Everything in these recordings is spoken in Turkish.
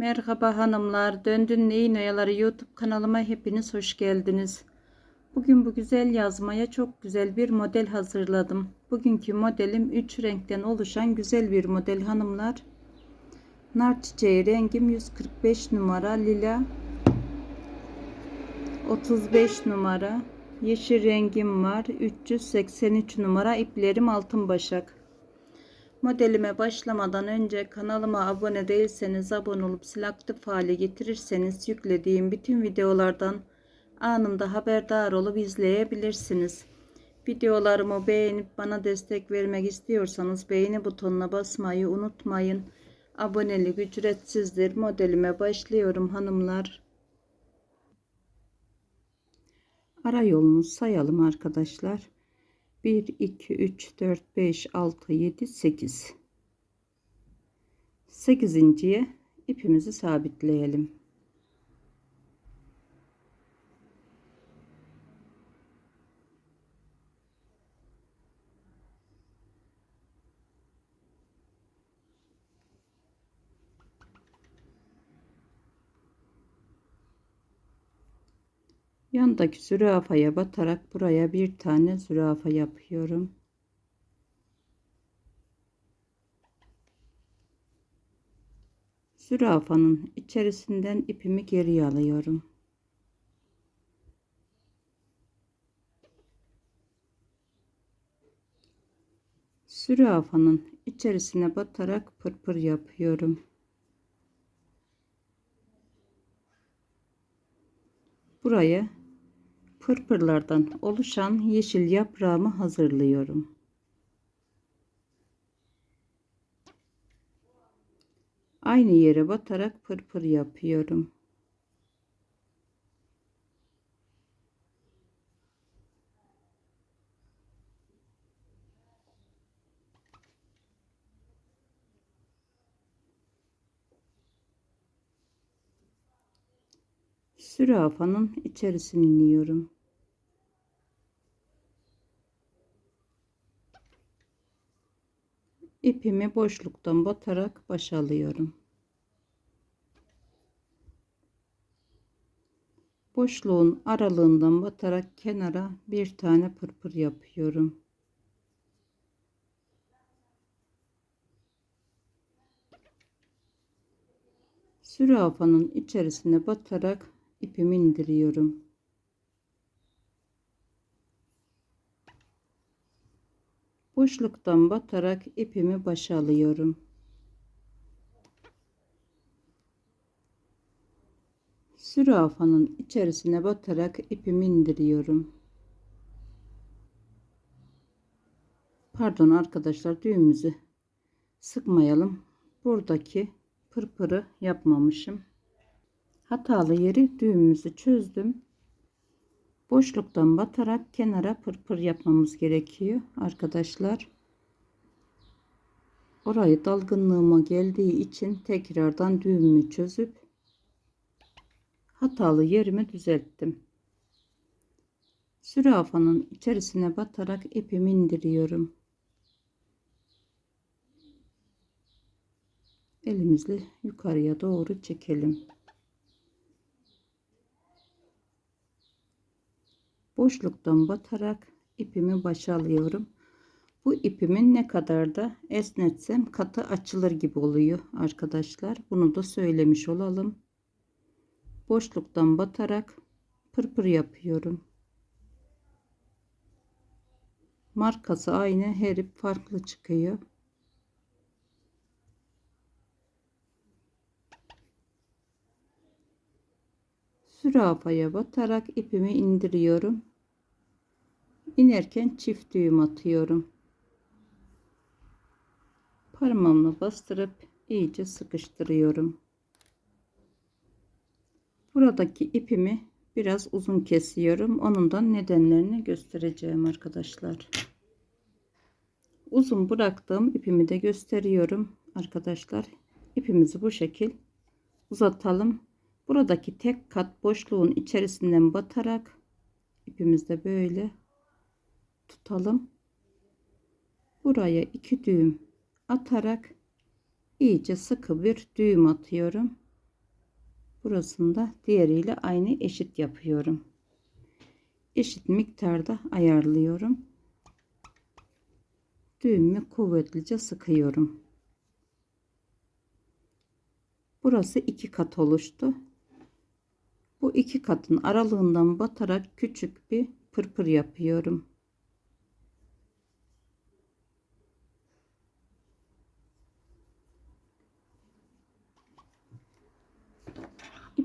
Merhaba hanımlar, Döndün Neyin Oyaları YouTube kanalıma hepiniz hoş geldiniz. Bugün bu güzel yazmaya çok güzel bir model hazırladım. Bugünkü modelim 3 renkten oluşan güzel bir model hanımlar. Nar çiçeği rengim 145 numara lila 35 numara yeşil rengim var 383 numara iplerim altın başak. Modelime başlamadan önce kanalıma abone değilseniz abone olup sil aktif hale getirirseniz yüklediğim bütün videolardan anında haberdar olup izleyebilirsiniz. Videolarımı beğenip bana destek vermek istiyorsanız beğeni butonuna basmayı unutmayın. Abonelik ücretsizdir. Modelime başlıyorum hanımlar. Ara yolunu sayalım arkadaşlar. 1, 2, 3, 4, 5, 6, 7, 8. 8.ye ipimizi sabitleyelim. Yandaki zürafaya batarak buraya bir tane zürafa yapıyorum. Zürafanın içerisinden ipimi geriye alıyorum. Zürafanın içerisine batarak pırpır yapıyorum. Buraya pırpırlardan oluşan yeşil yaprağımı hazırlıyorum. Aynı yere batarak pırpır yapıyorum. Sürafanın içerisine iniyorum. ipimi boşluktan batarak baş alıyorum. Boşluğun aralığından batarak kenara bir tane pırpır yapıyorum. Sürafanın içerisine batarak ipimi indiriyorum. boşluktan batarak ipimi başa alıyorum. Sürafanın içerisine batarak ipimi indiriyorum. Pardon arkadaşlar düğümümüzü sıkmayalım. Buradaki pırpırı yapmamışım. Hatalı yeri düğümümüzü çözdüm boşluktan batarak kenara pırpır yapmamız gerekiyor arkadaşlar. Orayı dalgınlığıma geldiği için tekrardan düğümümü çözüp hatalı yerimi düzelttim. Sürafanın içerisine batarak ipimi indiriyorum. Elimizle yukarıya doğru çekelim. Boşluktan batarak ipimi başa alıyorum. Bu ipimin ne kadar da esnetsem katı açılır gibi oluyor arkadaşlar. Bunu da söylemiş olalım. Boşluktan batarak pırpır yapıyorum. Markası aynı her ip farklı çıkıyor. Sürafaya batarak ipimi indiriyorum inerken çift düğüm atıyorum. Parmağımla bastırıp iyice sıkıştırıyorum. Buradaki ipimi biraz uzun kesiyorum. Onun da nedenlerini göstereceğim arkadaşlar. Uzun bıraktığım ipimi de gösteriyorum arkadaşlar. İpimizi bu şekil uzatalım. Buradaki tek kat boşluğun içerisinden batarak ipimizde böyle tutalım. Buraya iki düğüm atarak iyice sıkı bir düğüm atıyorum. Burasını da diğeriyle aynı eşit yapıyorum. Eşit miktarda ayarlıyorum. Düğümü kuvvetlice sıkıyorum. Burası iki kat oluştu. Bu iki katın aralığından batarak küçük bir pırpır yapıyorum.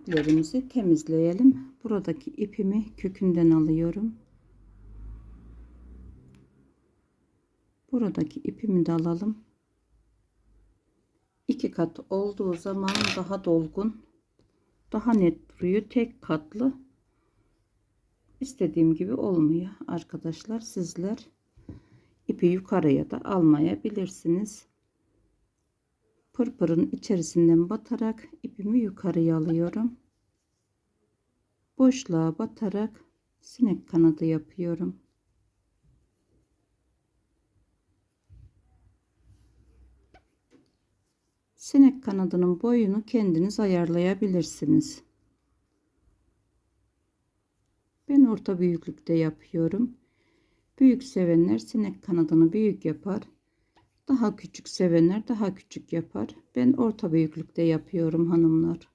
İplerimizi temizleyelim. Buradaki ipimi kökünden alıyorum. Buradaki ipimi de alalım. İki kat olduğu zaman daha dolgun, daha net duruyor. Tek katlı istediğim gibi olmuyor arkadaşlar. Sizler ipi yukarıya da almayabilirsiniz. Pırpırın içerisinden batarak ipimi yukarıya alıyorum. Boşluğa batarak sinek kanadı yapıyorum. Sinek kanadının boyunu kendiniz ayarlayabilirsiniz. Ben orta büyüklükte yapıyorum. Büyük sevenler sinek kanadını büyük yapar. Daha küçük sevenler daha küçük yapar. Ben orta büyüklükte yapıyorum hanımlar.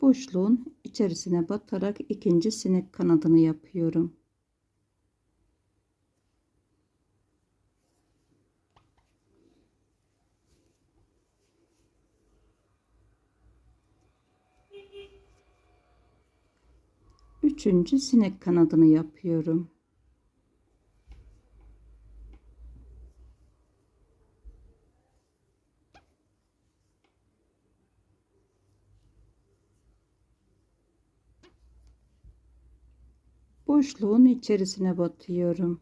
Boşluğun içerisine batarak ikinci sinek kanadını yapıyorum. Üçüncü sinek kanadını yapıyorum. Boşluğun içerisine batıyorum.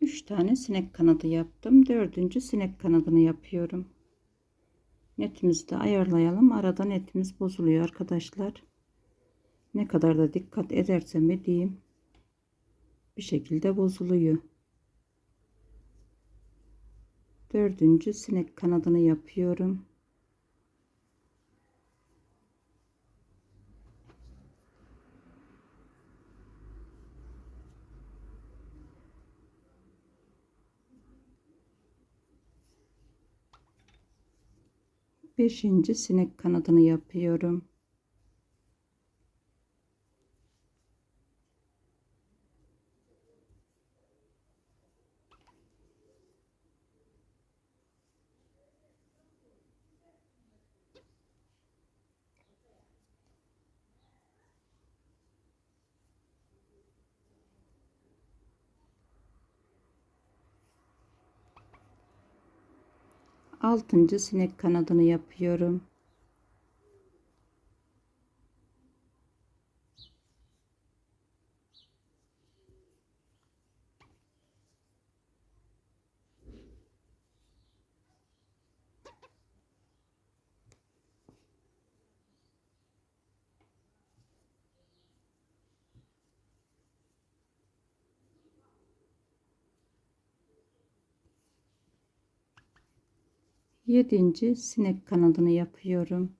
Üç tane sinek kanadı yaptım. Dördüncü sinek kanadını yapıyorum. Netimizi de ayarlayalım. Arada netimiz bozuluyor arkadaşlar. Ne kadar da dikkat edersem edeyim bir şekilde bozuluyor dördüncü sinek kanadını yapıyorum. Beşinci sinek kanadını yapıyorum. Altıncı sinek kanadını yapıyorum. Yedinci sinek kanadını yapıyorum.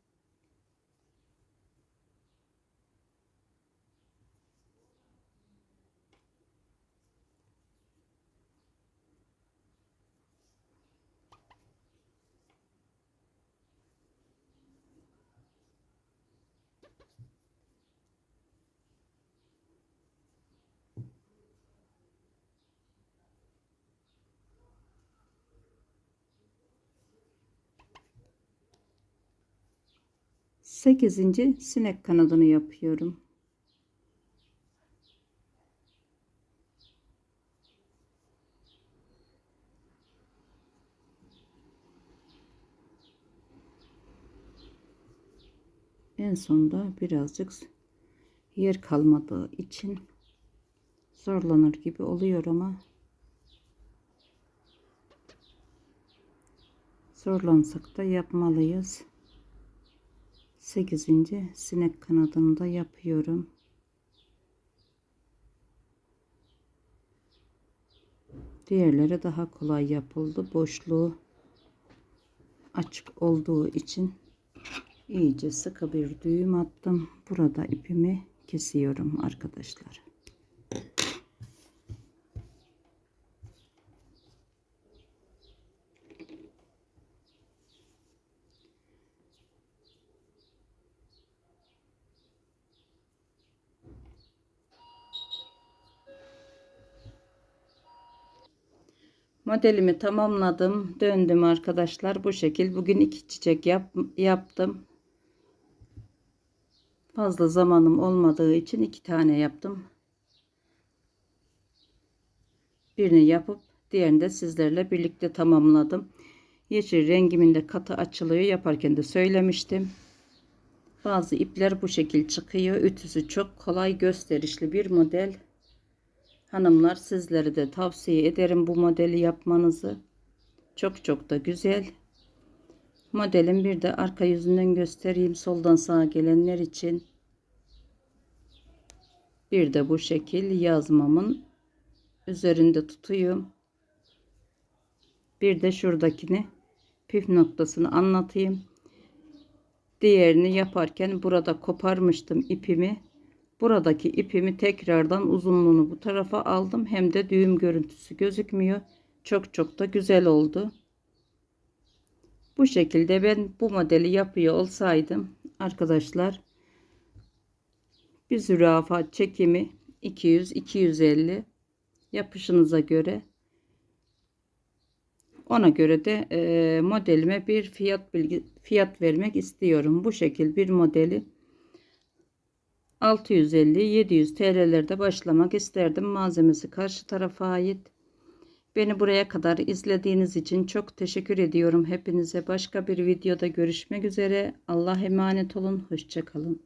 Sekizinci sinek kanadını yapıyorum. En sonda birazcık yer kalmadığı için zorlanır gibi oluyor ama zorlansak da yapmalıyız. 8. sinek kanadında yapıyorum. Diğerleri daha kolay yapıldı. Boşluğu açık olduğu için iyice sıkı bir düğüm attım. Burada ipimi kesiyorum arkadaşlar. Modelimi tamamladım. Döndüm arkadaşlar. Bu şekil. Bugün iki çiçek yap, yaptım. Fazla zamanım olmadığı için iki tane yaptım. Birini yapıp diğerini de sizlerle birlikte tamamladım. Yeşil rengimin de katı açılıyor. Yaparken de söylemiştim. Bazı ipler bu şekil çıkıyor. Ütüsü çok kolay gösterişli bir model. Hanımlar sizlere de tavsiye ederim bu modeli yapmanızı. Çok çok da güzel. Modelin bir de arka yüzünden göstereyim soldan sağa gelenler için. Bir de bu şekil yazmamın üzerinde tutuyorum. Bir de şuradakini püf noktasını anlatayım. Diğerini yaparken burada koparmıştım ipimi. Buradaki ipimi tekrardan uzunluğunu bu tarafa aldım. Hem de düğüm görüntüsü gözükmüyor. Çok çok da güzel oldu. Bu şekilde ben bu modeli yapıyor olsaydım arkadaşlar bir zürafa çekimi 200-250 yapışınıza göre ona göre de e, modelime bir fiyat bilgi fiyat vermek istiyorum. Bu şekil bir modeli 650-700 TL'lerde başlamak isterdim. Malzemesi karşı tarafa ait. Beni buraya kadar izlediğiniz için çok teşekkür ediyorum. Hepinize başka bir videoda görüşmek üzere. Allah emanet olun. Hoşçakalın.